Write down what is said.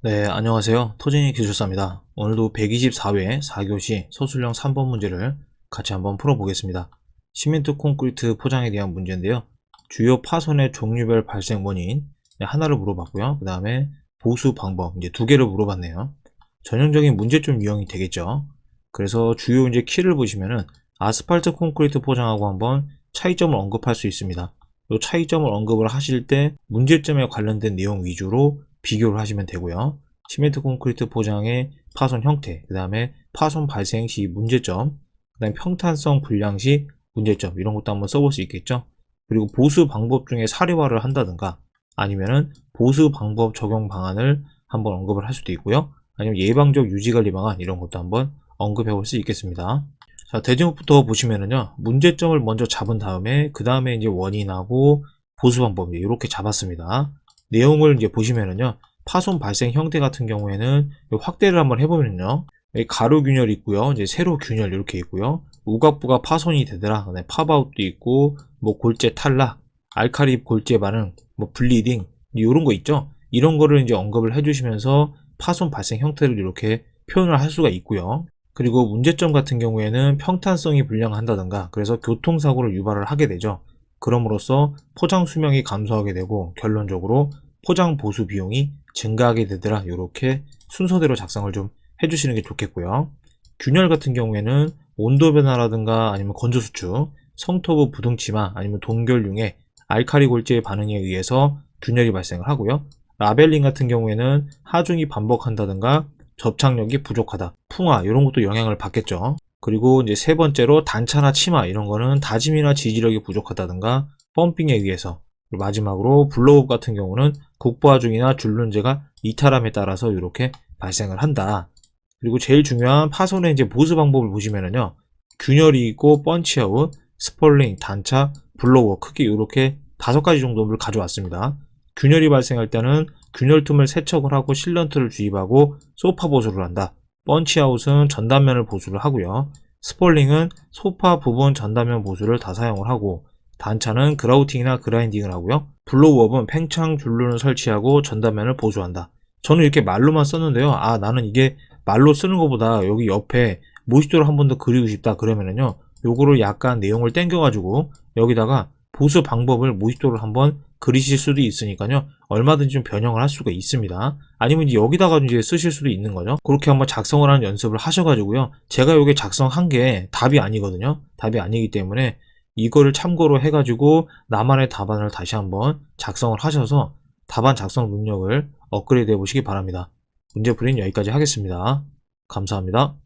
네, 안녕하세요. 토진이 기술사입니다. 오늘도 124회 4교시 서술형 3번 문제를 같이 한번 풀어보겠습니다. 시멘트 콘크리트 포장에 대한 문제인데요. 주요 파손의 종류별 발생 원인 네, 하나를 물어봤고요. 그 다음에 보수 방법 이제 두 개를 물어봤네요. 전형적인 문제점 유형이 되겠죠. 그래서 주요 이제 키를 보시면은 아스팔트 콘크리트 포장하고 한번 차이점을 언급할 수 있습니다. 이 차이점을 언급을 하실 때 문제점에 관련된 내용 위주로 비교를 하시면 되고요. 시멘트 콘크리트 포장의 파손 형태, 그 다음에 파손 발생 시 문제점, 그 다음에 평탄성 불량 시 문제점 이런 것도 한번 써볼 수 있겠죠. 그리고 보수 방법 중에 사례화를 한다든가 아니면은 보수 방법 적용 방안을 한번 언급을 할 수도 있고요. 아니면 예방적 유지관리 방안 이런 것도 한번 언급해 볼 수 있겠습니다. 자, 대제목부터 보시면은요, 문제점을 먼저 잡은 다음에, 그 다음에 이제 원인하고 보수 방법, 이렇게 잡았습니다. 내용을 이제 보시면은요, 파손 발생 형태 같은 경우에는 확대를 한번 해보면요, 가로 균열 있고요, 이제 세로 균열 이렇게 있고요, 우각부가 파손이 되더라, 그다음에 팝아웃도 있고, 뭐 골재 탈락, 알카리 골재 반응, 뭐 블리딩, 이런 거 있죠? 이런 거를 이제 언급을 해주시면서 파손 발생 형태를 이렇게 표현을 할 수가 있고요. 그리고 문제점 같은 경우에는 평탄성이 불량한다든가 그래서 교통사고를 유발을 하게 되죠. 그럼으로써 포장 수명이 감소하게 되고 결론적으로 포장 보수 비용이 증가하게 되더라. 이렇게 순서대로 작성을 좀 해주시는 게 좋겠고요. 균열 같은 경우에는 온도 변화라든가 아니면 건조 수축, 성토부 부둥치마 아니면 동결융의 알카리 골재의 반응에 의해서 균열이 발생을 하고요. 라벨링 같은 경우에는 하중이 반복한다든가 접착력이 부족하다, 풍화 이런 것도 영향을 받겠죠. 그리고 이제 세 번째로 단차나 치마 이런 거는 다짐이나 지지력이 부족하다든가 펌핑에 의해서 마지막으로 블로업 같은 경우는 국부하중이나 줄눈제가 이탈함에 따라서 이렇게 발생을 한다. 그리고 제일 중요한 파손의 이제 보수 방법을 보시면은요. 균열이 있고 펀치아웃, 스폴링, 단차, 블로워 크기 이렇게 다섯 가지 정도를 가져왔습니다. 균열이 발생할 때는 균열 틈을 세척을 하고 실런트를 주입하고 소파 보수를 한다. 펀치아웃은 전단면을 보수를 하고요. 스폴링은 소파 부분 전단면 보수를 다 사용을 하고 단차는 그라우팅이나 그라인딩을 하고요. 블로우업은 팽창 줄눈을 설치하고 전단면을 보수한다. 저는 이렇게 말로만 썼는데요. 아 나는 이게 말로 쓰는 것보다 여기 옆에 모시도를 한 번 더 그리고 싶다 그러면은요. 요거를 약간 내용을 땡겨가지고 여기다가 보수 방법을 모시도를 한번 그리실 수도 있으니까요. 얼마든지 좀 변형을 할 수가 있습니다. 아니면 이제 여기다가 이제 쓰실 수도 있는 거죠. 그렇게 한번 작성을 하는 연습을 하셔가지고요. 제가 여기 작성한 게 답이 아니거든요. 답이 아니기 때문에 이거를 참고로 해가지고 나만의 답안을 다시 한번 작성을 하셔서 답안 작성 능력을 업그레이드 해보시기 바랍니다. 문제 풀이는 여기까지 하겠습니다. 감사합니다.